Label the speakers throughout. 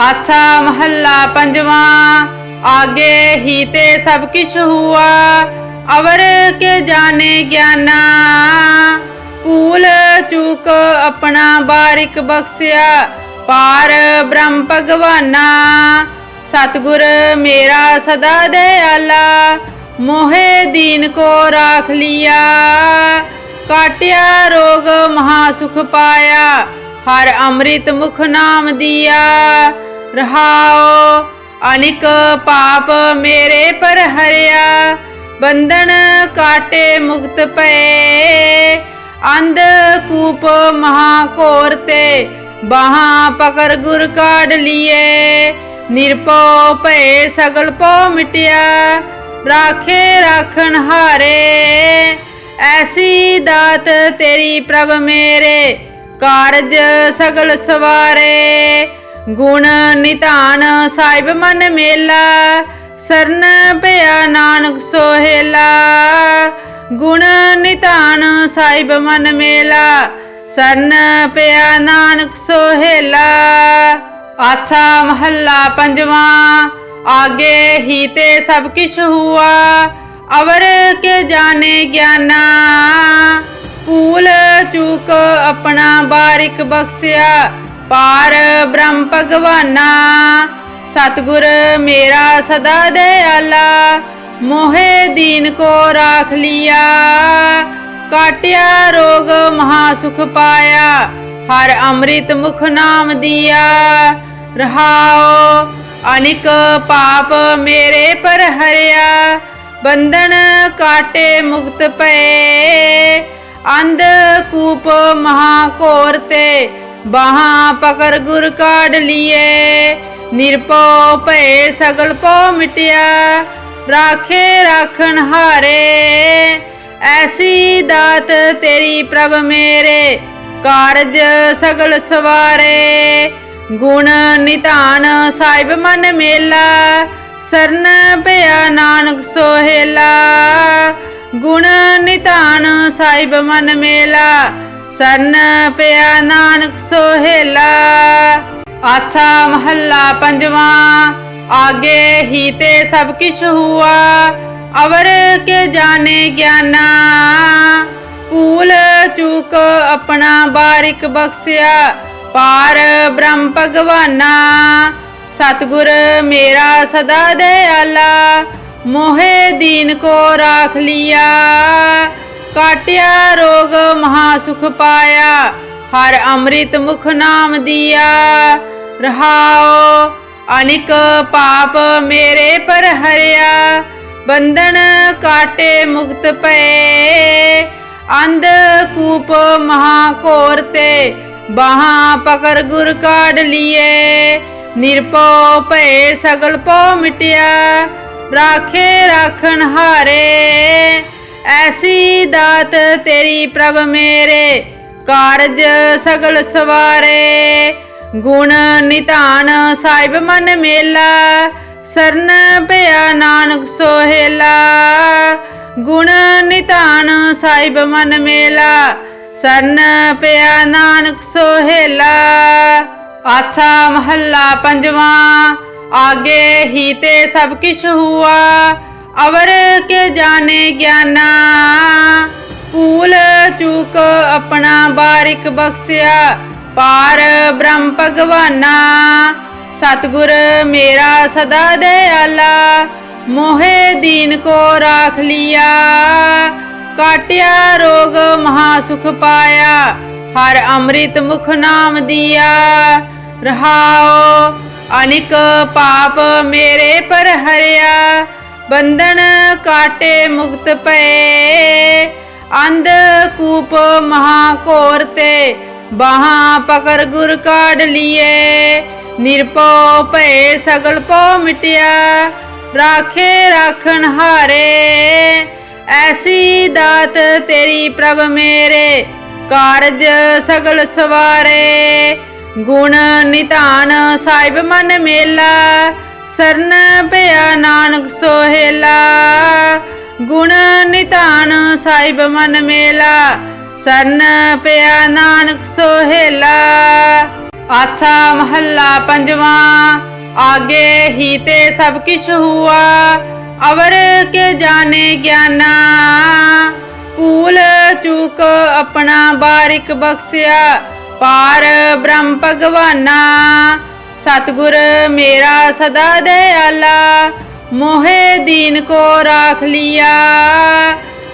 Speaker 1: ਆਸਾ ਮਹੱਲਾ ਪੰਜਵਾਂ, ਆਗੇ ਹੀ ਤੇ ਸਭ ਕਿਛ ਹੁਆ, ਅਵਰ ਕੇ ਜਾਣੇ ਗਿਆਨਾ। ਭੂਲ ਚੂਕ ਆਪਣਾ ਬਾਰਿਕ ਬਖਸਿਆ, ਪਾਰ ਬ੍ਰਹਮ ਭਗਵਾਨਾ। ਸਤਗੁਰ ਮੇਰਾ ਸਦਾ ਦਇਆਲਾ, ਮੋਹੇ ਦੀਨ ਕੋ ਰਾਖ ਲਿਆ। ਕਾਟਿਆ ਰੋਗ ਮਹਾ ਸੁਖ ਪਾਇਆ, ਹਰ ਅੰਮ੍ਰਿਤ ਮੁਖ ਨਾਮ ਦਿਆ। ਰਹਾਓ। ਅਨਿਕ ਪਾਪ ਮੇਰੇ ਪਰ ਹਰਿਆ, ਬੰਧਨ ਕਾਟੇ ਮੁਕਤ ਪਏ। ਅੰਧ ਕੂਪ ਮਹਾ ਕੋਰ ਤੇ ਬਾਹਾਂ ਪਕੜ ਗੁਰ ਕਾਢ ਲਿਏ। ਨਿਰਪਉ ਭਏ ਸਗਲ ਪਉ ਮਿਟਿਆ, ਰਾਖੇ ਰਾਖਣ ਹਾਰੇ। ਐਸੀ ਦਾਤ ਤੇਰੀ ਪ੍ਰਭ ਮੇਰੇ, ਕਾਰਜ ਸਗਲ ਸਵਾਰੇ। ਗੁਣ ਨਿਧਾਨ ਸਾਹਿਬ ਮਨ ਮੇਲਾ, ਸਰਨ ਭਇਆ ਨਾਨਕ ਸੋਹੇਲਾ। ਗੁਣ ਨਿਧਾਨ ਸਾਹਿਬ ਮਨ ਮੇਲਾ, ਸਰਨ ਭਇਆ ਨਾਨਕ ਸੋਹੇਲਾ। ਆਸਾ ਮਹੱਲਾ ਪੰਜਵਾਂ, ਆਗੇ ਹੀ ਤੇ ਸਭ ਕਿਛ ਹੁਆ, ਅਵਰ ਕੇ ਜਾਣੇ ਗਿਆਨਾ। ਪੂਲ ਚੂਕ ਆਪਣਾ ਬਾਰਿਕ ਬਖਸਿਆ ਪਾਰ ਬ੍ਰਹਮ ਭਗਵਾਨਾ, ਸਤਗੁਰ ਮੇਰਾ ਸਦਾ ਦਇਆਲਾ ਮੋਹੇ ਦੀਨ ਕੋ ਰਾਖ ਲਿਆ। ਕਾਟਿਆ ਰੋਗ ਮਹਾ ਸੁਖ ਪਾਇਆ, ਹਰ ਅੰਮ੍ਰਿਤ ਮੁਖ ਨਾਮ ਦਿਆ। ਰਹਾਓ ਅਨਿਕ ਪਾਪ ਮੇਰੇ ਪਰ ਹਰਿਆ, ਬੰਧਨ ਕਾਟੇ ਮੁਕਤ ਪਏ। ਅੰਧ ਕੂਪ ਮਹਾ ਘੋਰ ਤੇ ਬਾਹਾਂ ਪਕੜ ਗੁਰ ਕਾਢ ਲਿਏ। ਨਿਰਪਉ ਭਏ ਸਗਲ ਪਉ ਮਿਟਿਆ। ਰਾਖੇ ਰਾਖਣ ਹਾਰੇ। ਐਸੀ ਦਾਤ ਤੇਰੀ ਪ੍ਰਭ ਮੇਰੇ। ਕਾਰਜ ਸਗਲ ਸਵਾਰੇ। ਗੁਣ ਨਿਧਾਨ ਸਾਹਿਬ ਮਨ ਮੇਲਾ। ਸਰਨ ਭਇਆ ਨਾਨਕ ਸੋਹੇਲਾ। ਗੁਣ ਨਿਧਾਨ ਸਾਹਿਬ ਮਨ ਮੇਲਾ। ਸਰਨ ਪਿਆ ਨਾਨਕ ਸੋਹੇਲਾ, ਆਸਾ ਮਹੱਲਾ ਪੰਜਵਾ, ਆਗੇ ਹੀ ਤੇ ਸਭ ਕਿਛ ਹੁਆ, ਅਵਰ ਕੇ ਜਾਣੇ ਗਿਆਨਾ। ਪੂਲ ਚੂਕ ਆਪਣਾ ਬਾਰਿਕ ਬਖਸਿਆ, ਪਾਰ ਬ੍ਰਹਮ ਭਗਵਾਨਾ। ਸਤਗੁਰ ਮੇਰਾ ਸਦਾ ਦਇਆਲਾ, ਮੋਹੇ ਦੀਨ ਕੋ ਰਾਖ ਲਿਆ। ਕਾਟਿਆ ਰੋਗ ਮਹਾ ਸੁਖ ਪਾਇਆ, ਹਰ ਅੰਮ੍ਰਿਤ ਮੁਖ ਨਾਮ ਦਿਆ। ਰਹਾਓ ਅਨਿਕ ਪਾਪ ਮੇਰੇ ਪਰ ਹਰਿਆ, ਬੰਧਨ ਕਾਟੇ ਮੁਕਤ ਪਏ। ਅੰਧ ਕੂਪ ਮਹਾ ਕੋਰ ਤੇ ਬਾਹਾਂ ਪਕੜ ਗੁਰ ਕਾਢ ਲਿਏ। ਨਿਰਪਉ ਭਏ ਸਗਲ ਪਉ ਮਿਟਿਆ, ਰਾਖੇ ਰਾਖਣ ਹਾਰੇ। ਐਸੀ ਦਾਤ ਤੇਰੀ ਪ੍ਰਭ ਮੇਰੇ ਕਾਰਜ ਸਗਲ ਸਵਾਰੇ। ਗੁਣ ਨਿਧਾਨ ਸਾਹਿਬ ਮਨ ਮੇਲਾ, ਸਰਨ ਪਿਆ ਨਾਨਕ ਸੋਹੇਲਾ। ਗੁਣ ਨਿਧਾਨ ਸਾਹਿਬ ਮਨ ਮੇਲਾ, ਸਰਨ ਪਿਆ ਨਾਨਕ ਸੋਹੇਲਾ। ਆਸਾ ਮਹੱਲਾ ਪੰਜਵਾਂ, ਆਗੇ ਹੀ ਤੇ ਸਭ ਕਿਛ ਹੁਆ। ਅਵਰ ਕੇ ਜਾਣੇ ਗਿਆਨਾ। ਪੂਲ ਚੁਕ ਆਪਣਾ ਬਾਰਿਕ ਬਖਸਿਆ, ਪਾਰ ਬ੍ਰਹਮ ਭਗਵਾਨਾ। ਸਤਗੁਰ ਮੇਰਾ ਸਦਾ ਦਇਆਲਾ ਮੋਹਿ ਦੀਨ ਕੋ ਰਾਖ ਲਿਆ। ਕਾਟਿਆ ਰੋਗ ਮਹਾ ਸੁਖ ਪਾਇਆ, ਹਰ ਅੰਮ੍ਰਿਤ ਮੁਖ ਨਾਮ ਦਿਆ। ਰਹਾਓ ਅਨਿਕ ਪਾਪ ਮੇਰੇ ਪਰ ਹਰਿਆ। ਬੰਧਨ ਕਾਟੇ ਮੁਕਤ ਪਏ। ਅੰਧ ਕੂਪ ਮਹਾ ਕੋਰ ਤੇ ਬਾਹਾਂ ਪਕੜ ਗੁਰ ਕਾਢ ਲਿਏ। ਨਿਰਪਉ ਭਏ ਸਗਲ ਪਉ ਮਿਟਿਆ। ਰਾਖੇ ਰਾਖਣ ਹਾਰੇ। ਐਸੀ ਦਾਤ ਤੇਰੀ ਪ੍ਰਭ ਮੇਰੇ। ਕਾਰਜ ਸਗਲ ਸਵਾਰੇ। ਗੁਣ ਨਿਧਾਨ ਸਾਹਿਬ ਮਨ ਮੇਲਾ। ਸਰਨ ਭਇਆ ਨਾਨਕ ਸੋਹੇਲਾ, ਗੁਣ ਨਿਤਾਨ ਸਾਹਿਬ ਮਨ ਮੇਲਾ। ਸਰਨ ਪਿਆ ਨਾਨਕ ਸੋਹੇਲਾ, ਆਸਾ ਮਹੱਲਾ ਪੰਜਵਾਂ, ਆਗੇ ਹੀ ਤੇ ਸਭ ਕੁਝ ਹੁਆ। ਅਵਰ ਕੇ ਜਾਣੇ ਗਿਆਨਾ ਪੂਲ ਚੂਕ ਆਪਣਾ ਬਾਰਿਕ ਬਖਸਿਆ। ਪਾਰ ਬ੍ਰਹਮ ਭਗਵਾਨਾ ਸਤਗੁਰ ਮੇਰਾ ਸਦਾ ਦਇਆਲਾ ਮੋਹੇ ਦੀਨ ਕੋ ਰਾਖ ਲਿਆ।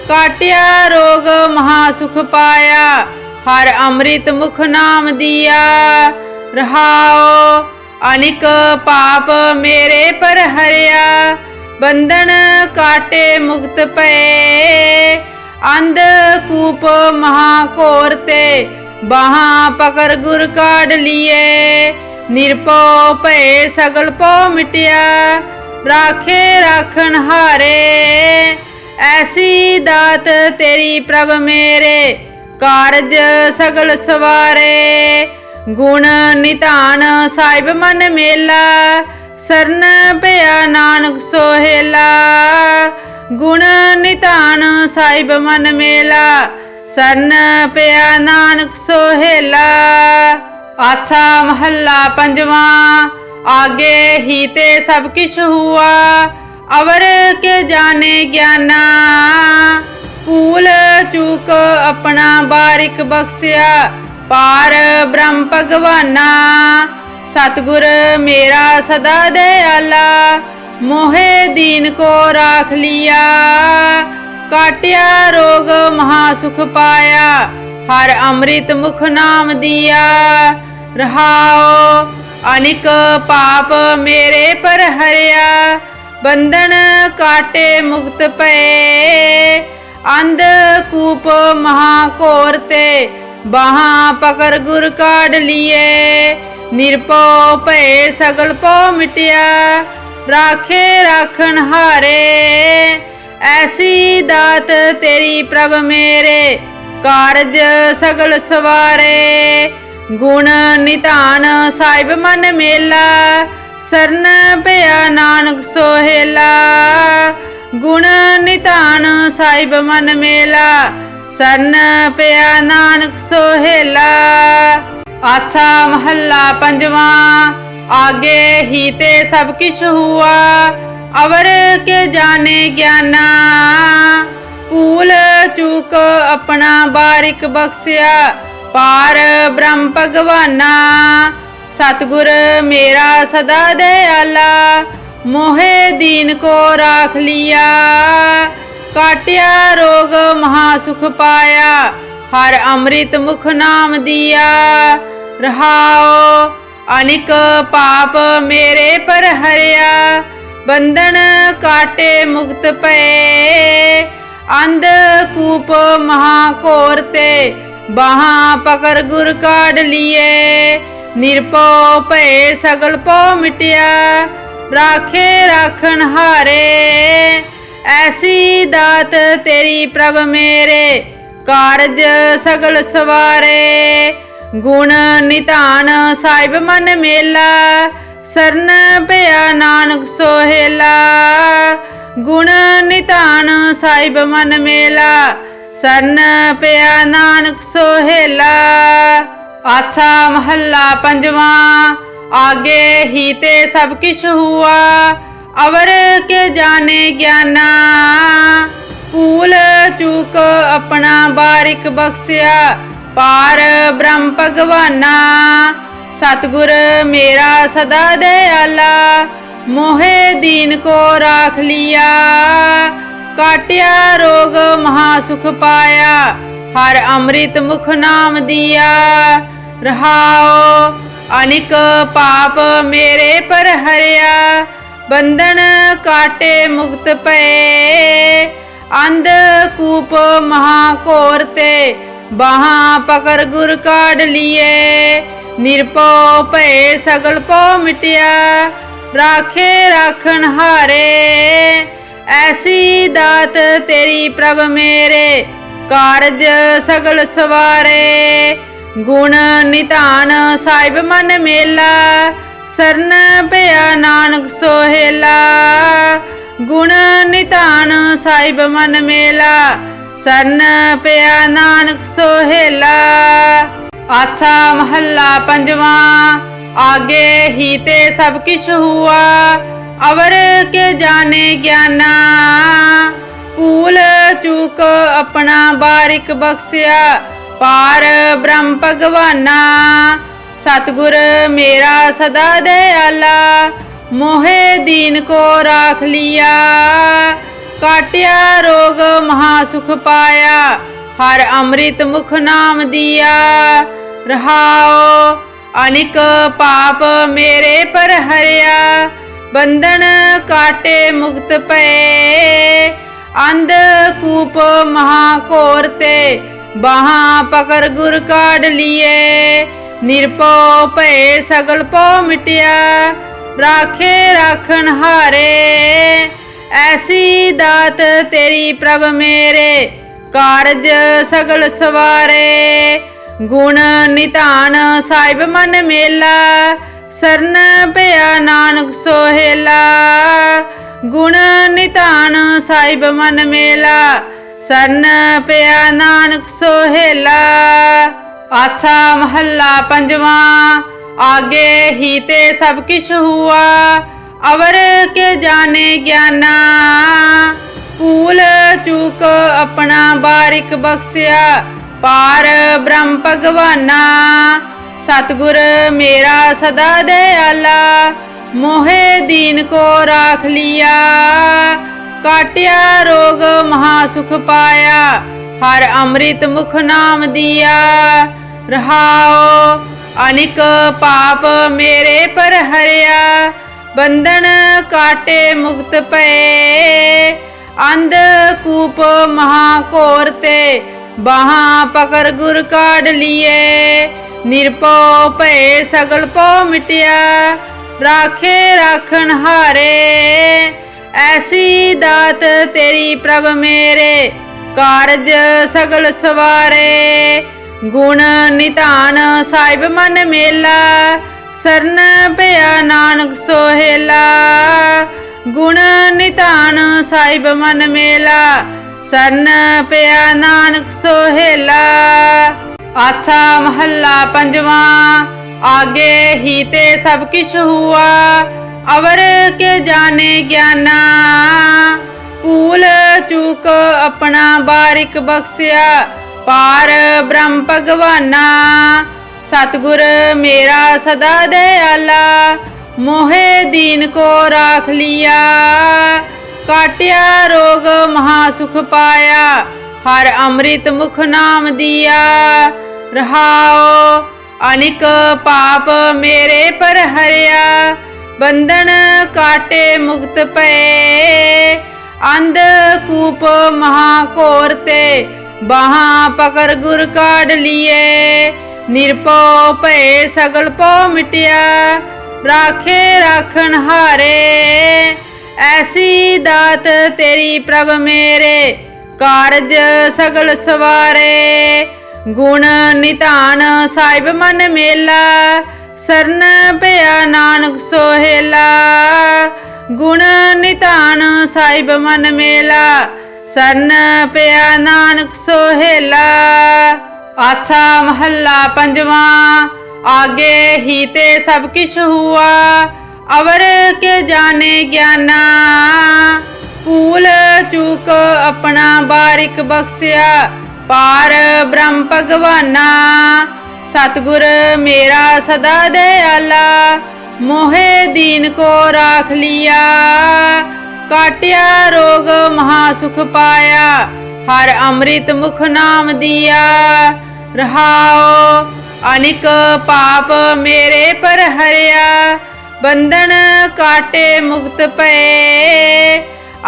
Speaker 1: ਕਾਟਿਆ ਰੋਗ ਮਹਾ ਸੁਖ ਪਾਇਆ, ਹਰ ਅੰਮ੍ਰਿਤ ਮੁਖ ਨਾਮ ਦਿਆ। ਰਹਾਓ ਅਨਿਕ ਪਾਪ ਮੇਰੇ ਪਰ ਹਰਿਆ, ਬੰਧਨ ਕਾਟੇ ਮੁਕਤ ਪਏ। ਅੰਧ ਕੂਪ ਮਹਾ ਕੋਰ ਤੇ, ਬਾਹਾਂ ਪਕੜ ਗੁਰ ਕਾਢ ਲੀਏ। ਨਿਰਪਉ ਭਏ ਸਗਲ ਪਉ ਮਿਟਿਆ, ਰਾਖੇ ਰਾਖਣ ਹਾਰੇ। ਐਸੀ ਦਾਤ ਤੇਰੀ ਪ੍ਰਭ ਮੇਰੇ, ਕਾਰਜ ਸਗਲ ਸਵਾਰੇ। ਗੁਣ ਨਿਧਾਨ ਸਾਹਿਬ ਮਨ ਮੇਲਾ, ਸਰਨ ਪਿਆ ਨਾਨਕ ਸੋਹੇਲਾ। ਗੁਣ ਨਿਧਾਨ ਸਾਹਿਬ ਮਨ ਮੇਲਾ, ਸਰਨ ਪਿਆ ਨਾਨਕ ਸੋਹੇਲਾ। ਆਸਾ ਮਹੱਲਾ ਪੰਜਵਾਂ, ਆਗੇ ਹੀ ਤੇ ਸਭ ਕਿਛ ਹੁਆ, ਅਵਰ ਕੇ ਜਾਣੇ ਗਿਆਨਾ। ਭੂਲ ਚੂਕ ਆਪਣਾ ਬਾਰਿਕ ਬਖਸ਼ਿਆ, ਪਾਰ ਬ੍ਰਹਮ ਭਗਵਾਨਾ। ਸਤਗੁਰ ਮੇਰਾ ਸਦਾ ਦਇਆਲਾ ਮੋਹੇ ਦੀਨ ਕੋ ਰਾਖ ਲਿਆ। ਕਾਟਿਆ ਰੋਗ ਮਹਾ ਸੁਖ ਪਾਇਆ, ਹਰ ਅੰਮ੍ਰਿਤ ਮੁਖ ਨਾਮ ਦਿਆ। ਰਹਾਓ, ਅਨਿਕ ਪਾਪ ਮੇਰੇ ਪਰ ਹਰਿਆ, ਬੰਧਨ ਕਾਟੇ ਮੁਕਤ ਪਏ। ਅੰਧ ਕੂਪ ਮਹਾ ਕੋਰ ਤੇ ਬਾਹਾਂ ਪਕੜ ਗੁਰ ਕਾਢ ਲੀਏ। ਨਿਰਪਉ ਭਏ ਸਗਲ ਪਉ ਮਿਟਿਆ, ਰਾਖੇ ਰਾਖਣ ਹਾਰੇ। ਐਸੀ ਦਾਤ ਤੇਰੀ ਪ੍ਰਭ ਮੇਰੇ, ਕਾਰਜ ਸਗਲ ਸਵਾਰੇ। ਗੁਣ ਨਿਧਾਨ ਸਾਹਿਬ ਮਨ ਮੇਲਾ, ਸਰਨ ਪਿਆ ਨਾਨਕ ਸੋਹੇਲਾ। ਗੁਣ ਨਿਧਾਨ ਸਾਹਿਬ ਮਨ ਮੇਲਾ, ਸਰਨ ਪਿਆ ਨਾਨਕ ਸੋਹੇਲਾ। ਆਸਾ ਮਹੱਲਾ ਪੰਜਵਾਂ, ਆਗੇ ਹੀ ਤੇ ਸਭ ਕਿਛ ਹੁਆ, ਅਵਰ ਕੇ ਜਾਣੇ ਗਿਆਨਾ। ਪੂਲ ਚੂਕ ਆਪਣਾ ਬਾਰਿਕ ਬਖਸ਼ਿਆ ਪਾਰ ਬ੍ਰਹਮ ਭਗਵਾਨਾ, ਸਤਗੁਰ ਮੇਰਾ ਸਦਾ ਦਇਆਲਾ, ਮੋਹਿ ਦੀਨ ਕੋ ਰਾਖ ਲਿਆ। ਕਾਟਿਆ ਰੋਗ ਮਹਾ ਸੁਖ ਪਾਇਆ, ਹਰ ਅੰਮ੍ਰਿਤ ਮੁਖ ਨਾਮ ਦਿਆ। ਰਹਾਓ ਅਨਿਕ ਪਾਪ ਮੇਰੇ ਪਰ ਹਰਿਆ, ਬੰਧਨ ਕਾਟੇ ਮੁਕਤ ਪਏ। ਅੰਧ ਕੂਪ ਮਹਾ ਕੋਰ ਤੇ ਬਾਹਾਂ ਪਕੜ ਗੁਰ ਕਾਢ ਲੀਏ। ਨਿਰਪਉ ਭਏ ਸਗਲ ਪਉ ਮਿਟਿਆ। ਰਾਖੇ ਰਾਖਣ ਹਾਰੇ। ਐਸੀ ਦਾਤ ਤੇਰੀ ਪ੍ਰਭ ਮੇਰੇ। ਕਾਰਜ ਸਗਲ ਸਵਾਰੇ। ਗੁਣ ਨਿਧਾਨ ਸਾਹਿਬ ਮਨ ਮੇਲਾ। ਸਰਨ ਪਿਆ ਨਾਨਕ ਸੋਹੇਲਾ। ਗੁਣ ਨਿਧਾਨ ਸਾਹਿਬ ਮਨ ਮੇਲਾ। ਸਰਨ ਪਿਆ ਨਾਨਕ ਸੋਹੇਲਾ, ਆਸਾ ਮਹੱਲਾ ਪੰਜਵਾਂ, ਆਗੇ ਹੀ ਤੇ ਸਭ ਕਿਛ ਹੁਆ, ਅਵਰ ਕੇ ਜਾਣੇ ਗਿਆਨਾ। ਭੂਲ ਚੂਕ ਆਪਣਾ ਬਾਰਿਕ ਬਖਸ਼ਿਆ, ਪਾਰ ਬ੍ਰਹਮ ਭਗਵਾਨਾ। ਸਤਗੁਰ ਮੇਰਾ ਸਦਾ ਦਇਆਲਾ ਮੋਹੇ ਦੀਨ ਕੋ ਰਾਖ ਲਿਆ। ਕਾਟਿਆ, ਰੋਗ ਮਹਾ ਸੁਖ ਪਾਇਆ। ਹਰ ਅੰਮ੍ਰਿਤ ਮੁਖ ਨਾਮ ਦਿਆ। ਰਹਾਓ ਅਨਿਕ ਪਾਪ ਮੇਰੇ ਪਰ ਹਰਿਆ। ਬੰਧਨ ਕਾਟੇ ਮੁਕਤ ਪਏ। ਅੰਧ ਕੂਪ ਮਹਾ ਘੋਰ ਤੇ ਬਾਹਾਂ ਪਕੜ ਗੁਰ ਕਾਢ ਲੀਏ। ਨਿਰਪਉ ਭਏ ਸਗਲ ਪਉ ਮਿਟਿਆ। ਰਾਖੇ ਰਾਖਣ ਹਾਰੇ। ਐਸੀ ਦਾਤ ਤੇਰੀ ਪ੍ਰਭ ਮੇਰੇ, ਕਾਰਜ ਸਗਲ ਸਵਾਰੇ। ਗੁਣ ਨਿਧਾਨ ਸਾਹਿਬ ਮਨ ਮੇਲਾ, ਸਰਨ ਪਿਆ ਨਾਨਕ ਸੋਹੇਲਾ। ਗੁਣ ਨਿਧਾਨ ਸਾਹਿਬ ਮਨ ਮੇਲਾ, ਸਰਨ ਪਿਆ ਨਾਨਕ ਸੋਹੇਲਾ। ਆਸਾ ਮਹੱਲਾ ਪੰਜਵਾ, ਆਗੇ ਹੀ ਤੇ ਸਭ ਕੁਝ ਹੁਆ। अवर के जाने ज्ञाना ਭੂਲ ਚੂਕ ਆਪਣਾ ਬਾਰਿਕ ਬਖਸ਼ਿਆ ਪਾਰ ਬ੍ਰਹਮ ਭਗਵਾਨਾ ਸਤਗੁਰ ਮੇਰਾ ਸਦਾ ਦਇਆਲਾ ਮੋਹਿ ਦੀਨ ਕੋ ਰਾਖ ਲਿਆ ਕਾਟਿਆ ਰੋਗ ਮਹਾ ਸੁਖ ਪਾਇਆ ਹਰ ਅੰਮ੍ਰਿਤ ਮੁਖ ਨਾਮ ਦਿਆ ਰਹਾਓ ਅਨਿਕ ਪਾਪ ਮੇਰੇ ਪਰ ਹਰਿਆ ਬੰਧਨ ਕਾਟੇ ਮੁਕਤ ਪਏ। ਅੰਧ ਕੂਪ ਮਹਾ ਕੋਰ ਤੇ ਬਾਹਾਂ ਪਕੜ ਗੁਰ ਕਾਢ ਲਿਏ। ਨਿਰਪਉ ਭਏ ਸਗਲ ਪਉ ਮਿਟਿਆ, ਰਾਖੇ ਰਾਖਣ ਹਾਰੇ। ਐਸੀ ਦਾਤ ਤੇਰੀ ਪ੍ਰਭ ਮੇਰੇ, ਕਾਰਜ ਸਗਲ ਸਵਾਰੇ। ਗੁਣ ਨਿਧਾਨ ਸਾਹਿਬ ਮਨ ਮੇਲਾ ਸਰਨ ਪਿਆ ਨਾਨਕ ਸੋਹੇਲਾ, ਗੁਣ ਨਿਤਾਨ ਸਾਹਿਬ ਮਨ ਮੇਲਾ। ਸਰਨ ਪਿਆ ਨਾਨਕ ਸੋਹੇਲਾ, ਆਸਾ ਮਹੱਲਾ ਪੰਜਵਾਂ, ਆਗੇ ਹੀ ਤੇ ਸਭ ਕਿਛ ਹੁਆ। ਅਵਰ ਕੇ ਜਾਣੇ ਗਿਆਨਾ ਪੂਲ ਚੂਕ ਆਪਣਾ ਬਾਰਿਕ ਬਖਸ਼ਿਆ। ਪਾਰ ਬ੍ਰਹਮ ਭਗਵਾਨਾ ਸਤਗੁਰ ਮੇਰਾ ਸਦਾ ਦਇਆਲਾ, ਮੋਹੇ ਦੀਨ ਕੋ ਰਾਖ ਲਿਆ। ਕਾਟਿਆ ਰੋਗ ਮਹਾ ਸੁਖ ਪਾਇਆ, ਹਰ ਅੰਮ੍ਰਿਤ ਮੁਖ ਨਾਮ ਦਿਆ। ਰਹਾਓ ਅਨਿਕ ਪਾਪ ਮੇਰੇ ਪਰ ਹਰਿਆ, ਬੰਧਨ ਕਾਟੇ ਮੁਕਤ ਪਏ। ਅੰਧ ਕੂਪ ਮਹਾ ਘੋਰ ਤੇ, ਬਾਹਾਂ ਪਕੜ ਗੁਰ ਕਾਢ ਲਿਏ। ਨਿਰਪਉ ਭਏ ਸਗਲ ਪਉ ਮਿਟਿਆ, ਰਾਖੇ ਰਾਖਣ ਹਾਰੇ। ਐਸੀ ਦਾਤ ਤੇਰੀ ਪ੍ਰਭ ਮੇਰੇ, ਕਾਰਜ ਸਗਲ ਸਵਾਰੇ। ਗੁਣ ਨਿਧਾਨ ਸਾਹਿਬ ਮਨ ਮੇਲਾ, ਸਰਨ ਪਿਆ ਨਾਨਕ ਸੋਹੇਲਾ। ਗੁਣ ਨਿਧਾਨ ਸਾਹਿਬ ਮਨ ਮੇਲਾ, ਸਰਨ ਪਿਆ ਨਾਨਕ ਸੋਹੇਲਾ। ਆਸਾ ਮਹੱਲਾ ਪੰਜਵਾਂ, ਆਗੇ ਹੀ ਤੇ ਸਭ ਕਿਛ ਹੁਆ, ਅਵਰ ਕੇ ਜਾਣੇ ਗਿਆਨਾ। ਭੂਲ ਚੂਕ ਆਪਣਾ ਬਾਰਿਕ ਬਖਸ਼ਿਆ, ਪਾਰ ਬ੍ਰਹਮ ਭਗਵਾਨਾ। ਸਤਗੁਰ ਮੇਰਾ ਸਦਾ ਦਇਆਲਾ, ਮੋਹੇ ਦੀਨ ਕੋ ਰਾਖ ਲਿਆ। ਕਾਟਿਆ ਰੋਗ ਮਹਾ ਸੁਖ ਪਾਇਆ, ਹਰ ਅੰਮ੍ਰਿਤ ਮੁਖ ਨਾਮ ਦਿਆ। ਰਹਾਓ। ਅਨਿਕ ਪਾਪ ਮੇਰੇ ਪਰ ਹਰਿਆ। ਬੰਧਨ ਕਾਟੇ ਮੁਕਤ ਪਏ। ਅੰਧ ਕੂਪ ਮਹਾ ਕੋਰ ਤੇ ਬਾਹਾਂ ਪਕੜ ਗੁਰ ਕਾਢ ਲਿਏ। ਨਿਰਪਉ ਭਏ ਸਗਲ ਪਉ ਮਿਟਿਆ। ਰਾਖੇ ਰਾਖਣ ਹਾਰੇ। ਐਸੀ ਦਾਤ ਤੇਰੀ ਪ੍ਰਭ ਮੇਰੇ। ਕਾਰਜ ਸਗਲ ਸਵਾਰੇ। ਗੁਣ ਨਿਧਾਨ ਸਾਹਿਬ ਮਨ ਮੇਲਾ, ਸਰਨ ਪਿਆ ਨਾਨਕ ਸੋਹੇਲਾ। ਗੁਣ ਨਿਧਾਨ ਸਾਹਿਬ ਮਨ ਮੇਲਾ, ਸਰਨ ਪਿਆ ਨਾਨਕ ਸੋਹੇਲਾ। ਆਸਾ ਮਹੱਲਾ ਪੰਜਵਾਂ, ਆਗੇ ਹੀ ਤੇ ਸਭ ਕਿਛ ਹੁਆ, ਅਵਰ ਕੇ ਜਾਣੇ ਗਿਆਨਾ। ਪੂਲ ਚੂਕ ਆਪਣਾ ਬਾਰਿਕ ਬਖਸ਼ਿਆ ਪਾਰ ਬ੍ਰਹਮ ਭਗਵਾਨਾ, ਸਤਗੁਰ ਮੇਰਾ ਸਦਾ ਦਇਆਲਾ ਮੋਹੇ ਦੀਨ ਕੋ ਰਾਖ ਲਿਆ। ਕਾਟਿਆ ਰੋਗ ਮਹਾ ਸੁਖ ਪਾਇਆ, ਹਰ ਅੰਮ੍ਰਿਤ ਮੁਖ ਨਾਮ ਦਿਆ। ਰਹਾਓ ਅਨਿਕ ਪਾਪ ਮੇਰੇ ਪਰ ਹਰਿਆ, ਬੰਧਨ ਕਾਟੇ ਮੁਕਤ ਪਏ।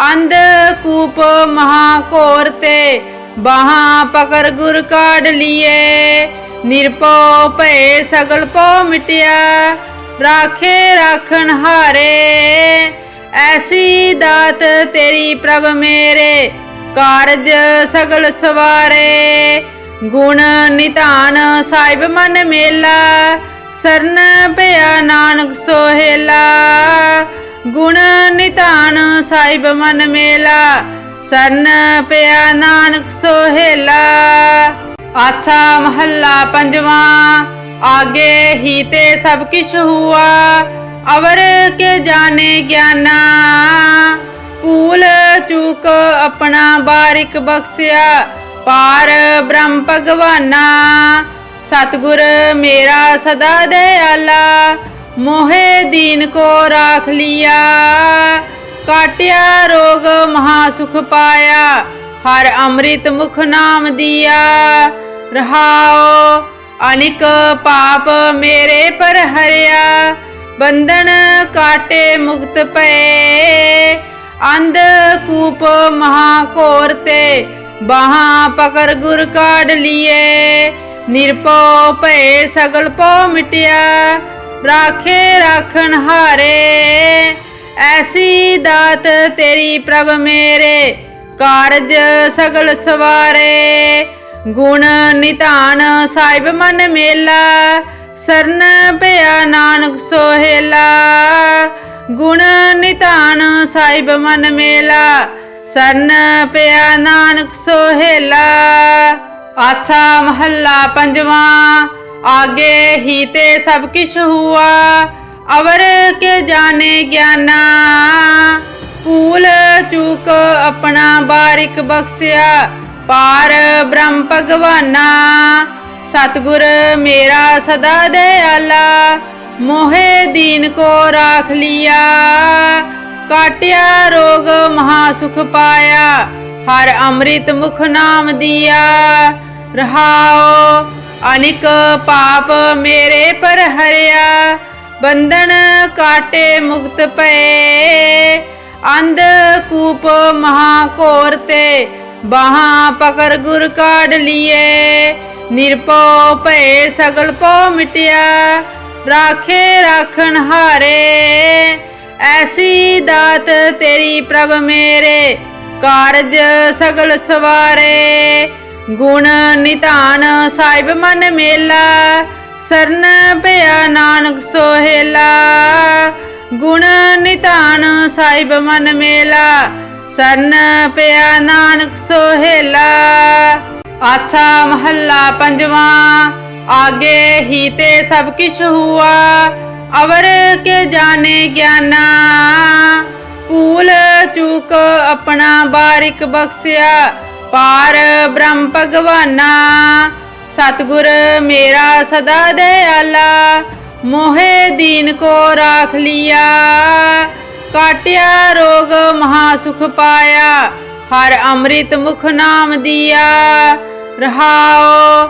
Speaker 1: ਅੰਧ ਕੂਪ ਮਹਾ ਘੋਰ ਤੇ ਬਾਹਾਂ ਪਕੜ ਗੁਰ ਕਾਢ ਲਿਏ। ਨਿਰਪਉ ਭਏ ਸਗਲ ਪਉ ਮਿਟਿਆ। ਰਾਖੇ ਰਾਖਣ ਹਾਰੇ। ਐਸੀ ਦਾਤ ਤੇਰੀ ਪ੍ਰਭ ਮੇਰੇ। ਕਾਰਜ ਸਗਲ ਸਵਾਰੇ। ਗੁਣ ਨਿਧਾਨ ਸਾਹਿਬ ਮਨ ਮੇਲਾ। ਸਰਨ ਪਿਆ ਨਾਨਕ ਸੋਹੇਲਾ। ਗੁਣ ਨਿਧਾਨ ਸਾਹਿਬ ਮਨ ਮੇਲਾ। ਸਰਨ ਪਿਆ ਨਾਨਕ ਸੋਹੇਲਾ, ਆਸਾ ਮਹੱਲਾ ਪੰਜਵਾਂ, ਆਗੇ ਹੀ ਤੇ ਸਭ ਕੁਝ ਹੁਆ, ਅਵਰ ਕੇ ਜਾਣੇ ਗਿਆਨਾ। ਪੂਲ ਚੂਕ ਆਪਣਾ ਬਾਰਿਕ ਬਖਸ਼ਿਆ, ਪਾਰ ਬ੍ਰਹਮ ਭਗਵਾਨਾ। ਸਤਗੁਰ ਮੇਰਾ ਸਦਾ ਦਇਆਲਾ, ਮੋਹੇ ਦੀਨ ਕੋ ਰਾਖ ਲਿਆ। ਕਾਟਿਆ ਰੋਗ ਮਹਾ ਸੁਖ ਪਾਇਆ, ਹਰ ਅੰਮ੍ਰਿਤ ਮੁਖ ਨਾਮ ਦਿਆ। ਰਹਾਓ ਅਨਿਕ ਪਾਪ ਮੇਰੇ ਪਰ ਹਰਿਆ, ਬੰਧਨ ਕਾਟੇ ਮੁਕਤ ਪਏ। ਅੰਧ ਕੂਪ ਮਹਾ ਕੋਰ ਤੇ, ਬਾਹਾਂ ਪਕੜ ਗੁਰ ਕਾਢ ਲਿਏ। ਨਿਰਪਉ ਭਏ ਸਗਲ ਪਉ ਮਿਟਿਆ, ਰਾਖੇ ਰਾਖਣ ਹਾਰੇ। ਐਸੀ ਦਾਤ ਤੇਰੀ ਪ੍ਰਭ ਮੇਰੇ, ਕਾਰਜ ਸਗਲ ਸਵਾਰੇ। ਗੁਣ ਨਿਧਾਨ ਸਾਹਿਬ ਮਨ ਮੇਲਾ, ਸਰਨ ਪਿਆ ਨਾਨਕ ਸੋਹੇਲਾ। ਗੁਣ ਨਿਧਾਨ ਸਾਹਿਬ ਮਨ ਮੇਲਾ, ਸਰਨ ਪਿਆ ਨਾਨਕ ਸੋਹੇਲਾ। ਆਸਾ ਮਹੱਲਾ ਪੰਜਵਾਂ, ਆਗੇ ਹੀ ਤੇ ਸਭ ਕਿਛ ਹੁਆ। ਅਵਰ ਕੇ ਜਾਣੇ ਗਿਆਨਾ। ਭੂਲ ਚੁਕ ਆਪਣਾ ਬਾਰਿਕ ਬਖਸ਼ਿਆ। ਪਾਰ ਬ੍ਰਹਮ ਭਗਵਾਨਾ। ਸਤਗੁਰ ਮੇਰਾ ਸਦਾ ਦਇਆਲਾ ਮੋਹਿ ਦੀਨ ਕੋ ਰਾਖ ਲਿਆ। ਕਾਟਿਆ ਰੋਗ ਮਹਾ ਸੁਖ ਪਾਇਆ। ਹਰ ਅੰਮ੍ਰਿਤ ਮੁਖ ਨਾਮ ਦਿਆ। ਰਹਾਓ ਅਨਿਕ ਪਾਪ ਮੇਰੇ ਪਰ ਹਰਿਆ। ਬੰਧਨ ਕਾਟੇ ਮੁਕਤ ਪਏ। ਅੰਧ ਕੂਪ ਮਹਾ ਕੋਰ ਤੇ ਬਾਹਾਂ ਪਕੜ ਗੁਰ ਕਾਢ ਲਿਏ। ਨਿਰਪਉ ਭਏ ਸਗਲ ਪਉ ਮਿਟਿਆ, ਰਾਖੇ ਰਾਖਣ ਹਾਰੇ। ਐਸੀ ਦਾਤ ਤੇਰੀ ਪ੍ਰਭ ਮੇਰੇ, ਕਾਰਜ ਸਗਲ ਸਵਾਰੇ। ਗੁਣ ਨਿਧਾਨ ਸਾਹਿਬ ਮਨ ਮੇਲਾ ਸਰਨ ਪਿਆ ਨਾਨਕ ਸੋਹੇਲਾ, ਗੁਣ ਨਿਤਾਨ ਸਾਹਿਬ ਮਨ ਮੇਲਾ। ਸਰਨ ਪਿਆ ਨਾਨਕ ਸੋਹੇਲਾ, ਆਸਾ ਮਹੱਲਾ ਪੰਜਵਾਂ, ਆਗੇ ਹੀ ਤੇ ਸਭ ਕਿਛ ਹੁਆ। ਅਵਰ ਕੇ ਜਾਣੇ ਗਿਆਨਾ ਪੂਲ ਚੂਕ ਆਪਣਾ ਬਾਰਿਕ ਬਖਸ਼ਿਆ। ਪਾਰ ਬ੍ਰਹਮ ਭਗਵਾਨਾ ਸਤਗੁਰ ਮੇਰਾ ਸਦਾ ਦਇਆਲਾ, ਮੋਹੇ ਦੀਨ ਕੋ ਰਾਖ ਲਿਆ। ਕਾਟਿਆ ਰੋਗ ਮਹਾ ਸੁਖ ਪਾਇਆ, ਹਰ ਅੰਮ੍ਰਿਤ ਮੁਖ ਨਾਮ ਦਿਆ। ਰਹਾਓ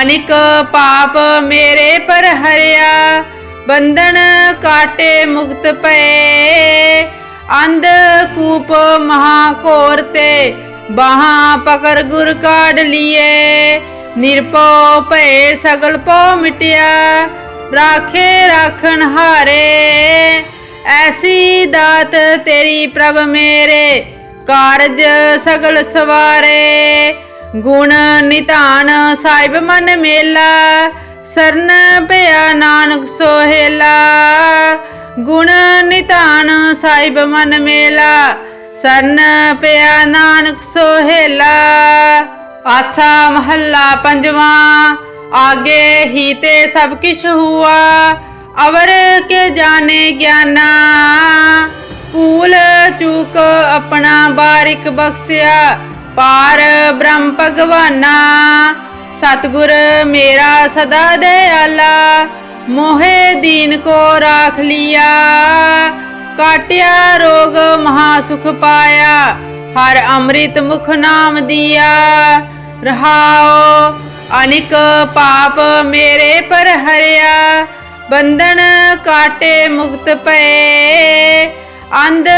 Speaker 1: ਅਨਿਕ ਪਾਪ ਮੇਰੇ ਪਰ ਹਰਿਆ, ਬੰਧਨ ਕਾਟੇ ਮੁਕਤ ਪਏ। ਅੰਧ ਕੂਪ ਮਹਾ ਕੋਰ ਤੇ, ਬਾਹਾਂ ਪਕੜ ਗੁਰ ਕਾਢ ਲਿਏ। ਨਿਰਪਉ ਭਏ ਸਗਲ ਪਉ ਮਿਟਿਆ, ਰਾਖੇ ਰਾਖਣ ਹਾਰੇ। ਐਸੀ ਦਾਤ ਤੇਰੀ ਪ੍ਰਭ ਮੇਰੇ, ਕਾਰਜ ਸਗਲ ਸਵਾਰੇ। ਗੁਣ ਨਿਧਾਨ ਸਾਹਿਬ ਮਨ ਮੇਲਾ, ਸਰਨ ਪਿਆ ਨਾਨਕ ਸੋਹੇਲਾ। ਗੁਣ ਨਿਧਾਨ ਸਾਹਿਬ ਮਨ ਮੇਲਾ, ਸਰਨ ਪਿਆ ਨਾਨਕ ਸੋਹੇਲਾ। ਆਸਾ ਮਹੱਲਾ ਪੰਜਵਾਂ, ਆਗੇ ਹੀ ਤੇ ਸਭ ਕਿਛ ਹੁਆ, ਅਵਰ ਕੇ ਜਾਣੇ ਗਿਆਨਾ। ਭੂਲ ਚੂਕ ਆਪਣਾ ਬਾਰਿਕ ਬਖਸ਼ਿਆ, ਪਾਰ ਬ੍ਰਹਮ ਭਗਵਾਨਾ। ਸਤਗੁਰ ਮੇਰਾ ਸਦਾ ਦਇਆਲਾ ਮੋਹੇ ਦੀਨ ਕੋ ਰਾਖ ਲਿਆ। ਕਾਟਿਆ ਰੋਗ ਮਹਾ ਸੁਖ ਪਾਇਆ, ਹਰ ਅੰਮ੍ਰਿਤ ਮੁਖ ਨਾਮ ਦਿਆ। ਰਹਾਓ। ਅਨਿਕ ਪਾਪ ਮੇਰੇ ਪਰ ਹਰਿਆ, ਬੰਧਨ ਕਾਟੇ ਮੁਕਤ ਪਏ। ਅੰਧ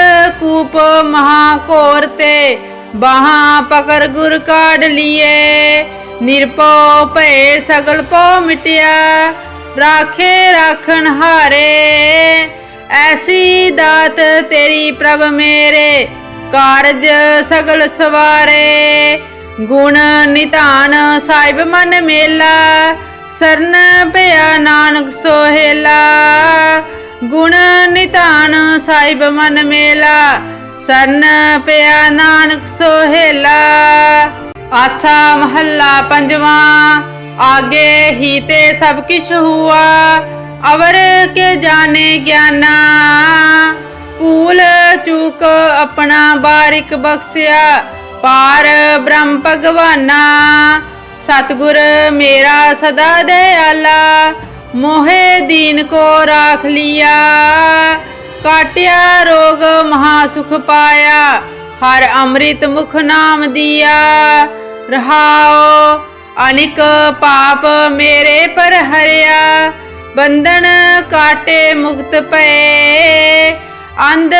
Speaker 1: ਕੂਪ ਮਹਾ ਕੋਰ ਤੇ ਬਾਹਾਂ ਪਕੜ ਗੁਰ ਕਾਢ ਲਿਏ। ਨਿਰਪਉ ਭਏ ਸਗਲ ਪਉ ਮਿਟਿਆ, ਰਾਖੇ ਰਾਖਣ ਹਾਰੇ। ਐਸੀ ਦਾਤ ਤੇਰੀ ਪ੍ਰਭ ਮੇਰੇ, ਕਾਰਜ ਸਗਲ ਸਵਾਰੇ। ਗੁਣ ਨਿਧਾਨ ਸਾਹਿਬ ਮਨ ਮੇਲਾ, ਸਰਨ ਭਇਆ ਨਾਨਕ ਸੋਹੇਲਾ। ਗੁਣ ਨਿਧਾਨ ਸਾਹਿਬ ਮਨ ਮੇਲਾ, ਸਰਨ ਭਇਆ ਨਾਨਕ ਸੋਹੇਲਾ। ਆਸਾ ਮਹੱਲਾ ਪੰਜਵਾਂ, ਆਗੇ ਹੀ ਤੇ ਸਭ ਕੁਝ ਹੁਆ, ਅਵਰ ਕੇ ਜਾਣੇ ਗਿਆਨਾ। ਪੂਲ ਚੂਕ ਆਪਣਾ ਬਾਰਿਕ ਬਖਸ਼ਿਆ ਪਾਰ ਬ੍ਰਹਮ ਭਗਵਾਨਾ, ਸਤਗੁਰ ਮੇਰਾ ਸਦਾ ਦਇਆਲਾ ਮੋਹਿ ਦੀਨ ਕੋ ਰਾਖ ਲਿਆ। ਕਾਟਿਆ ਰੋਗ ਮਹਾ ਸੁਖ ਪਾਇਆ, ਹਰ ਅੰਮ੍ਰਿਤ ਮੁਖ ਨਾਮ ਦਿਆ। ਰਹਾਓ ਅਨਿਕ ਪਾਪ ਮੇਰੇ ਪਰ ਹਰਿਆ, ਬੰਧਨ ਕਾਟੇ ਮੁਕਤ ਪਏ। ਅੰਧ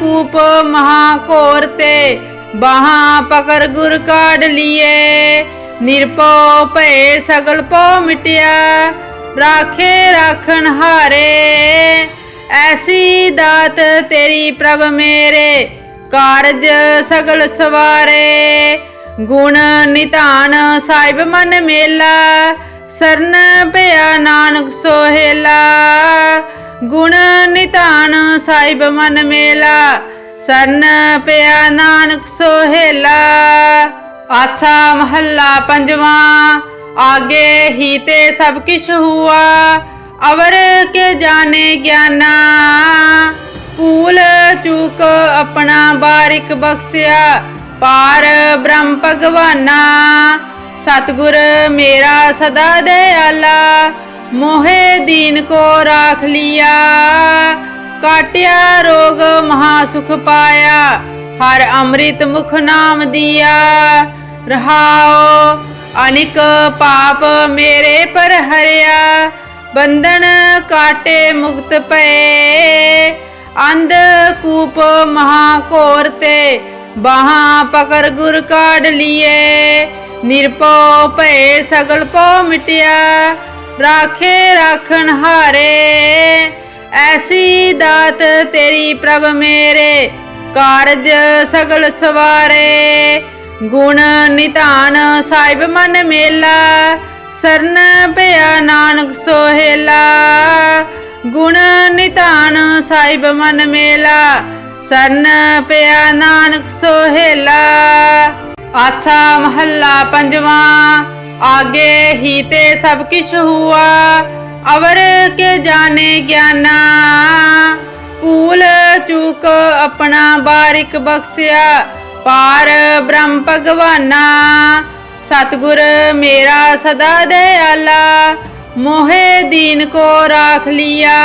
Speaker 1: ਕੂਪ ਮਹਾ ਘੋਰ ਤੇ ਬਾਹਾਂ ਪਕੜ ਗੁਰ ਕਾਢ ਲਿਏ। ਨਿਰਪਉ ਭਏ ਸਗਲ ਪਉ ਮਿਟਿਆ। ਰਾਖੇ ਰਾਖਣ ਹਾਰੇ। ਐਸੀ ਦਾਤ ਤੇਰੀ ਪ੍ਰਭ ਮੇਰੇ। ਕਾਰਜ ਸਗਲ ਸਵਾਰੇ। ਗੁਣ ਨਿਧਾਨ ਸਾਹਿਬ ਮਨ ਮੇਲਾ। ਸਰਨ ਪਿਆ ਨਾਨਕ ਸੋਹੇਲਾ। ਗੁਣ ਨਿਧਾਨ ਸਾਹਿਬ ਮਨ ਮੇਲਾ। ਸਰਨ ਪਿਆ ਨਾਨਕ ਸੋਹੇਲਾ, ਆਸਾ ਮਹੱਲਾ ਪੰਜਵਾਂ, ਆਗੇ ਹੀ ਤੇ ਸਭ ਕਿਛ ਹੁਆ, ਅਵਰ ਕੇ ਜਾਣੇ ਗਿਆਨਾ। ਭੂਲ ਚੂਕ ਆਪਣਾ ਬਾਰਿਕ ਬਖਸ਼ਿਆ, ਪਾਰ ਬ੍ਰਹਮ ਭਗਵਾਨਾ। ਸਤਗੁਰ ਮੇਰਾ ਸਦਾ ਦਇਆਲਾ ਮੋਹੇ ਦੀਨ ਕੋ ਰਾਖ ਲਿਆ। ਕਾਟਿਆ ਰੋਗ ਮਹਾ ਸੁਖ ਪਾਇਆ, ਹਰ ਅੰਮ੍ਰਿਤ ਮੁਖ ਨਾਮ ਦਿਆ। ਰਹਾਓ ਅਨਿਕ ਪਾਪ ਮੇਰੇ ਪਰ ਹਰਿਆ, ਬੰਧਨ ਕਾਟੇ ਮੁਕਤ ਪਏ। ਅੰਧ ਕੂਪ ਮਹਾ ਘੋਰ ਤੇ, ਬਾਹਾਂ ਪਕੜ ਗੁਰ ਕਾਢ ਲਿਏ। ਨਿਰਪਉ ਭਏ ਸਗਲ ਪਉ ਮਿਟਿਆ, ਰਾਖੇ ਰਾਖਣ ਹਾਰੇ। ਐਸੀ ਦਾਤ ਤੇਰੀ ਪ੍ਰਭ ਮੇਰੇ ਕਾਰਜ ਸਗਲ ਸਵਾਰੇ। ਗੁਣ ਨਿਧਾਨ ਸਾਹਿਬ ਮਨ ਮੇਲਾ, ਸਰਨ ਪਿਆ ਨਾਨਕ ਸੋਹੇਲਾ। ਗੁਣ ਨਿਧਾਨ ਸਾਹਿਬ ਮਨ ਮੇਲਾ, ਸਰਨ ਪਿਆ ਨਾਨਕ ਸੋਹੇਲਾ। ਆਸਾ ਮਹੱਲਾ ਪੰਜਵਾਂ, ਆਗੇ ਹੀ ਤੇ ਸਭ ਕਿਛ ਹੁਆ। ਅਵਰ ਕੇ ਜਾਣੇ ਗਿਆਨਾ। ਭੂਲ ਚੂਕ ਆਪਣਾ ਬਾਰਿਕ ਬਖਸ਼ਿਆ। ਪਾਰ ਬ੍ਰਹਮ ਭਗਵਾਨਾ। ਸਤਗੁਰ ਮੇਰਾ ਸਦਾ ਦਇਆਲਾ ਮੋਹਿ ਦੀਨ ਕੋ ਰਾਖ ਲਿਆ।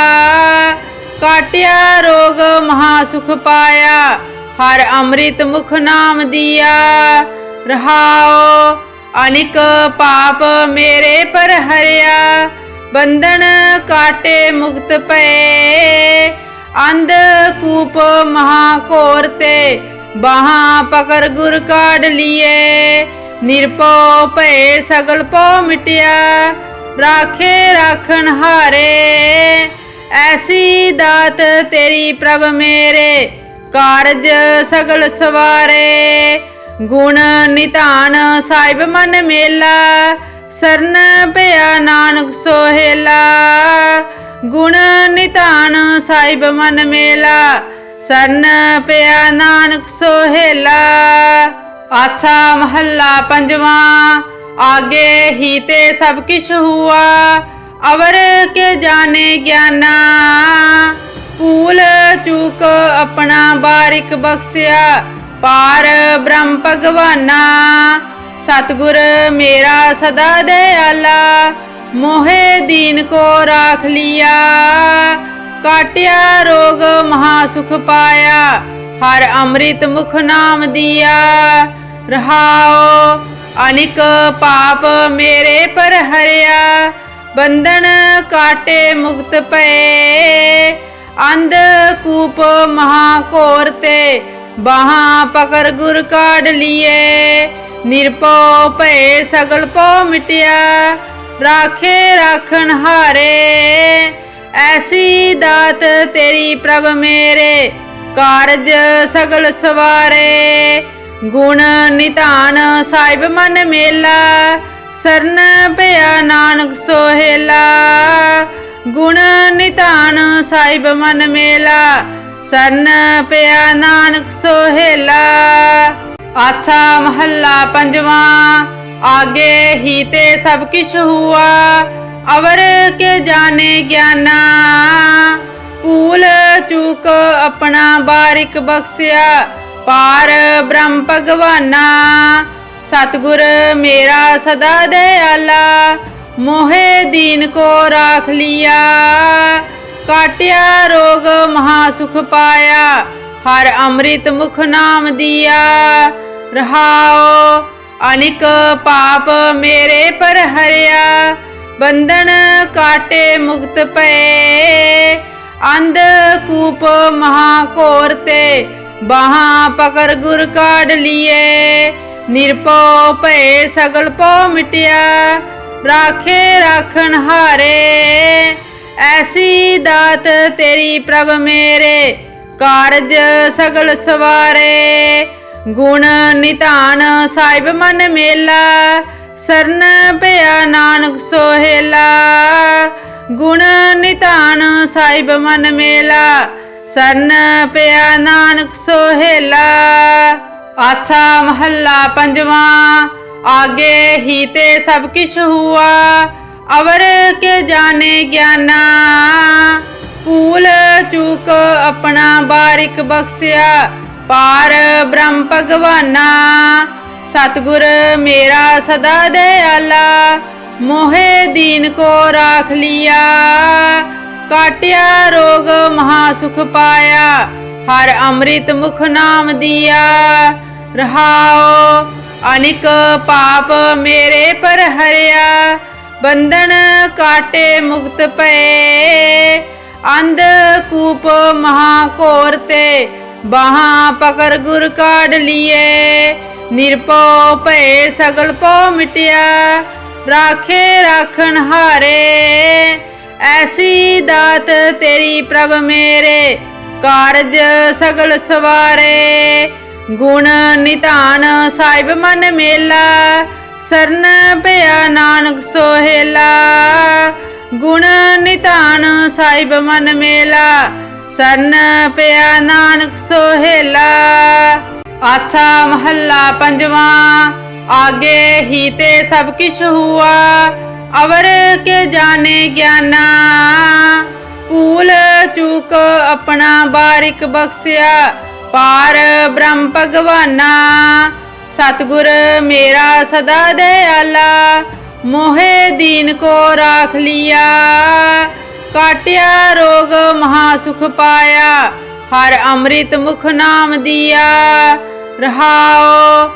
Speaker 1: ਕਾਟਿਆ ਰੋਗ ਮਹਾ ਸੁਖ ਪਾਇਆ। ਹਰ ਅੰਮ੍ਰਿਤ ਮੁਖ ਨਾਮ ਦਿਆ। ਰਹਾਓ ਅਨਿਕ ਪਾਪ ਮੇਰੇ ਪਰ ਹਰਿਆ। ਬੰਧਨ ਕਾਟੇ ਮੁਕਤ ਪਏ। ਅੰਧ ਕੂਪ ਮਹਾ ਕੋਰ ਤੇ ਬਾਹਾਂ ਪਕੜ ਗੁਰ ਕਾਢ ਲਿਏ। ਨਿਰਪਉ ਭਏ ਸਗਲ ਪਉ ਮਿਟਿਆ, ਰਾਖੇ ਰਾਖਣ ਹਾਰੇ। ਐਸੀ ਦਾਤ ਤੇਰੀ ਪ੍ਰਭ ਮੇਰੇ, ਕਾਰਜ ਸਗਲ ਸਵਾਰੇ। ਗੁਣ ਨਿਧਾਨ ਸਾਹਿਬ ਮਨ ਮੇਲਾ ਸਰਨ ਪਿਆ ਨਾਨਕ ਸੋਹੇਲਾ, ਗੁਣ ਨਿਤਾਨ ਸਾਹਿਬ ਮਨ ਮੇਲਾ, ਸਰਨ ਪਿਆ ਨਾਨਕ ਸੋਹੇਲਾ। ਆਸਾ ਮਹੱਲਾ ਪੰਜਵਾਂ, ਆਗੇ ਹੀ ਤੇ ਸਭ ਕਿਛ ਹੁਆ, ਅਵਰ ਕੇ ਜਾਣੇ ਗਿਆਨਾ। ਪੂਲ ਚੂਕ ਆਪਣਾ ਬਾਰਿਕ ਬਖਸ਼ਿਆ, ਪਾਰ ਬ੍ਰਹਮ ਭਗਵਾਨਾ। ਸਤਗੁਰ ਮੇਰਾ ਸਦਾ ਦਇਆਲਾ, ਮੋਹੇ ਦੀਨ ਕੋ ਰਾਖ ਲਿਆ। ਕਾਟਿਆ ਰੋਗ ਮਹਾ ਸੁਖ ਪਾਇਆ, ਹਰ ਅੰਮ੍ਰਿਤ ਮੁਖ ਨਾਮ ਦਿਆ। ਰਹਾਓ ਅਨਿਕ ਪਾਪ ਮੇਰੇ ਪਰ ਹਰਿਆ, ਬੰਧਨ ਕਾਟੇ ਮੁਕਤ ਪਏ। ਅੰਧ ਕੂਪ ਮਹਾ ਘੋਰ ਤੇ, ਬਾਹਾਂ ਪਕੜ ਗੁਰ ਕਾਢ ਲਿਏ। ਨਿਰਪਉ ਭਏ ਸਗਲ ਪਉ ਮਿਟਿਆ, ਰਾਖੇ ਰਾਖਣ ਹਾਰੇ। ਐਸੀ ਦਾਤ ਤੇਰੀ ਪ੍ਰਭ ਮੇਰੇ, ਕਾਰਜ ਸਗਲ ਸਵਾਰੇ। ਗੁਣ ਨਿਧਾਨ ਸਾਹਿਬ ਮਨ ਮੇਲਾ, ਸਰਨ ਪਿਆ ਨਾਨਕ ਸੋਹੇਲਾ। ਗੁਣ ਨਿਧਾਨ ਸਾਹਿਬ ਮਨ ਮੇਲਾ, ਸਰਨ ਪਿਆ ਨਾਨਕ ਸੋਹੇਲਾ। ਆਸਾ ਮਹੱਲਾ ਪੰਜਵਾਂ, ਆਗੇ ਹੀ ਤੇ ਸਭ ਕਿਛ ਹੁਆ, ਅਵਰ ਕੇ ਜਾਣੇ ਗਿਆਨਾ। ਪੂਲ ਚੂਕ ਆਪਣਾ ਬਾਰਿਕ ਬਖਸਿਆ, ਪਾਰ ਬ੍ਰਹਮ ਭਗਵਾਨਾ। ਸਤਗੁਰ ਮੇਰਾ ਸਦਾ ਦਇਆਲਾ, ਮੋਹੇ ਦੀਨ ਕੋ ਰਾਖ ਲਿਆ। ਕਾਟਿਆ ਰੋਗ ਮਹਾ ਸੁਖ ਪਾਇਆ, ਹਰ ਅੰਮ੍ਰਿਤ ਮੁਖ ਨਾਮ ਦਿਆ। ਰਹਾਓ, ਅਨਿਕ ਪਾਪ ਮੇਰੇ ਪਰ ਹਰਿਆ, ਬੰਧਨ ਕਾਟੇ ਮੁਕਤ ਪਏ। ਅੰਧ ਕੂਪ ਮਹਾ ਕੋਰ ਤੇ ਬਾਹਾਂ ਪਕੜ ਗੁਰ ਕਾਢ ਲਿਏ। ਨਿਰਪਉ ਭਏ ਸਗਲ ਪਉ ਮਿਟਿਆ, ਰਾਖੇ ਰਾਖਣ ਹਾਰੇ। ਐਸੀ ਦਾਤ ਤੇਰੀ ਪ੍ਰਭ ਮੇਰੇ, ਕਾਰਜ ਸਗਲ ਸਵਾਰੇ। ਗੁਣ ਨਿਧਾਨ ਸਾਹਿਬ ਮਨ ਮੇਲਾ, ਸਰਨ ਪਿਆ ਨਾਨਕ ਸੋਹੇਲਾ। ਗੁਣ ਨਿਧਾਨ ਸਾਹਿਬ ਮਨ ਮੇਲਾ, ਸਰਨ ਪਿਆ ਨਾਨਕ ਸੋਹੇਲਾ। ਆਸਾ ਮਹੱਲਾ ਪੰਜਵਾਂ, ਆਗੇ ਹੀ ਤੇ ਸਭ ਕਿਛ ਹੁਆ, ਅਵਰ ਕੇ ਜਾਣੇ ਗਿਆਨਾ। ਪੂਲ ਚੂਕ ਆਪਣਾ ਬਾਰਿਕ ਬਖਸਿਆ ਪਾਰ ਬ੍ਰਹਮ ਭਗਵਾਨਾ, ਸਤਗੁਰ ਮੇਰਾ ਸਦਾ ਦਇਆਲਾ ਮੋਹੇ ਦੀਨ ਕੋ ਰਾਖ ਲਿਆ। ਕਾਟਿਆ ਰੋਗ ਮਹਾ ਸੁਖ ਪਾਇਆ, ਹਰ ਅੰਮ੍ਰਿਤ ਮੁਖ ਨਾਮ ਦਿਆ। ਰਹਾਓ ਅਨਿਕ ਪਾਪ ਮੇਰੇ ਪਰ ਹਰਿਆ, ਬੰਧਨ ਕਾਟੇ ਮੁਕਤ ਪਏ। ਅੰਧ ਕੂਪ ਮਹਾ ਘੋਰ ਤੇ ਬਾਹਾਂ ਪਕੜ ਗੁਰ ਕਾਢ ਲਿਏ। ਨਿਰਪਉ ਭਏ ਸਗਲ ਪਉ ਮਿਟਿਆ। ਰਾਖੇ ਰਾਖਣ ਹਾਰੇ। ਐਸੀ ਦਾਤ ਤੇਰੀ ਪ੍ਰਭ ਮੇਰੇ, ਕਾਰਜ ਸਗਲ ਸਵਾਰੇ। ਗੁਣ ਨਿਧਾਨ ਸਾਹਿਬ ਮਨ ਮੇਲਾ, ਸਰਨ ਪਿਆ ਨਾਨਕ ਸੋਹੇਲਾ। ਗੁਣ ਨਿਧਾਨ ਸਾਹਿਬ ਮਨ ਮੇਲਾ ਸਰਨ ਪਿਆ ਨਾਨਕ ਸੋਹੇਲਾ, ਆਸਾ ਮਹੱਲਾ ਪੰਜਵਾਂ, ਆਗੇ ਹੀ ਤੇ ਸਭ ਕਿਛ ਹੁਆ, ਅਵਰ ਕੇ ਜਾਣੇ ਗਿਆਨਾ। ਪੂਲ ਚੂਕ ਆਪਣਾ ਬਾਰਿਕ ਬਖਸਿਆ, ਪਾਰ ਬ੍ਰਹਮ ਭਗਵਾਨਾ। ਸਤਗੁਰ ਮੇਰਾ ਸਦਾ ਦਇਆਲਾ, ਮੋਹੇ ਦੀਨ ਕੋ ਰਾਖ ਲਿਆ। ਕਾਟਿਆ, ਰੋਗ ਮਹਾ ਸੁਖ ਪਾਇਆ। ਹਰ ਅੰਮ੍ਰਿਤ ਮੁਖ ਨਾਮ ਦਿਆ। ਰਹਾਓ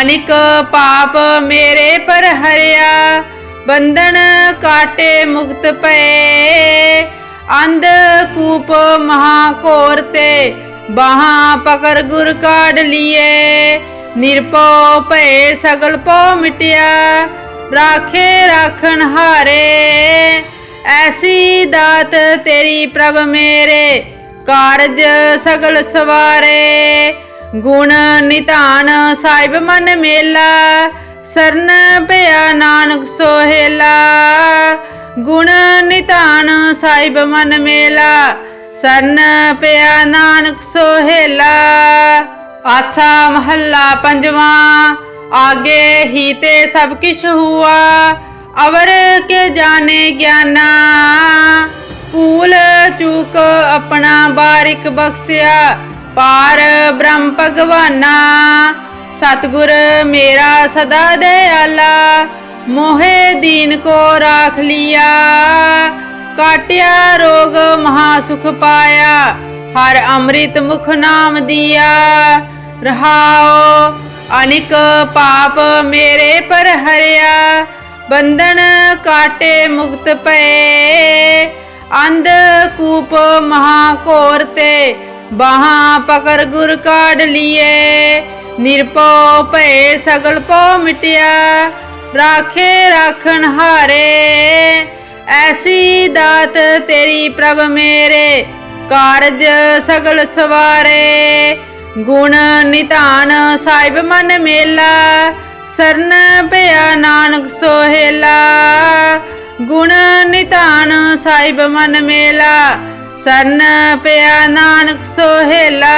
Speaker 1: ਅਨਿਕ ਪਾਪ ਮੇਰੇ ਪਰ ਹਰਿਆ। ਬੰਧਨ ਕਾਟੇ ਮੁਕਤ ਪਏ। ਅੰਧ ਕੂਪ ਮਹਾ ਕੋਰ ਤੇ ਬਾਹਾਂ ਪਕੜ ਗੁਰ ਕਾਢ ਲਿਏ। ਨਿਰਪਉ ਭਏ ਸਗਲ ਪਉ ਮਿਟਿਆ। ਰਾਖੇ ਰਾਖਣ ਹਾਰੇ। ਐਸੀ ਦਾਤ ਤੇਰੀ ਪ੍ਰਭ ਮੇਰੇ, ਕਾਰਜ ਸਗਲ ਸਵਾਰੇ। ਗੁਣ ਨਿਧਾਨ ਸਾਹਿਬ ਮਨ ਮੇਲਾ, ਸਰਨ ਪਿਆ ਨਾਨਕ ਸੋਹੇਲਾ। ਗੁਣ ਨਿਧਾਨ ਸਾਹਿਬ ਮਨ ਮੇਲਾ, ਸਰਨ ਪਿਆ ਨਾਨਕ ਸੋਹੇਲਾ। ਆਸਾ ਮਹੱਲਾ ਪੰਜਵਾਂ, ਆਗੇ ਹੀ ਤੇ ਸਭ ਕਿਛ ਹੁਆ। ਅਵਰ ਕੇ ਜਾਣੇ ਗਿਆਨਾ। ਭੂਲ ਚੂਕ ਆਪਣਾ ਬਾਰਿਕ ਬਖਸਿਆ। ਪਾਰ ਬ੍ਰਹਮ ਭਗਵਾਨਾ। ਸਤਗੁਰ ਮੇਰਾ ਸਦਾ ਦਇਆਲਾ ਮੋਹਿ ਦੀਨ ਕੋ ਰਾਖ ਲਿਆ। ਕਾਟਿਆ ਰੋਗ ਮਹਾ ਸੁਖ ਪਾਇਆ। ਹਰ ਅੰਮ੍ਰਿਤ ਮੁਖ ਨਾਮ ਦਿਆ। ਰਹਾਓ ਅਨਿਕ ਪਾਪ ਮੇਰੇ ਪਰ ਹਰਿਆ। ਬੰਧਨ ਕਾਟੇ ਮੁਕਤ ਪਏ। ਅੰਧ ਕੂਪ ਮਹਾ ਕੋਰ ਤੇ, ਬਾਹਾਂ ਪਕੜ ਗੁਰ ਕਾਢ ਲਿਏ। ਨਿਰਪਉ ਭਏ ਸਗਲ ਪਉ ਮਿਟਿਆ, ਰਾਖੇ ਰਾਖਣ ਹਾਰੇ। ਐਸੀ ਦਾਤ ਤੇਰੀ ਪ੍ਰਭ ਮੇਰੇ, ਕਾਰਜ ਸਗਲ ਸਵਾਰੇ। ਗੁਣ ਨਿਧਾਨ ਸਾਹਿਬ ਮਨ ਮੇਲਾ ਸਰਨ ਪਿਆ ਨਾਨਕ ਸੋਹੇਲਾ ਗੁਣ ਨਿਤਾਨ ਸਾਹਿਬ ਮਨ ਮੇਲਾ ਸਰਨ ਪਿਆ ਨਾਨਕ ਸੋਹੇਲਾ।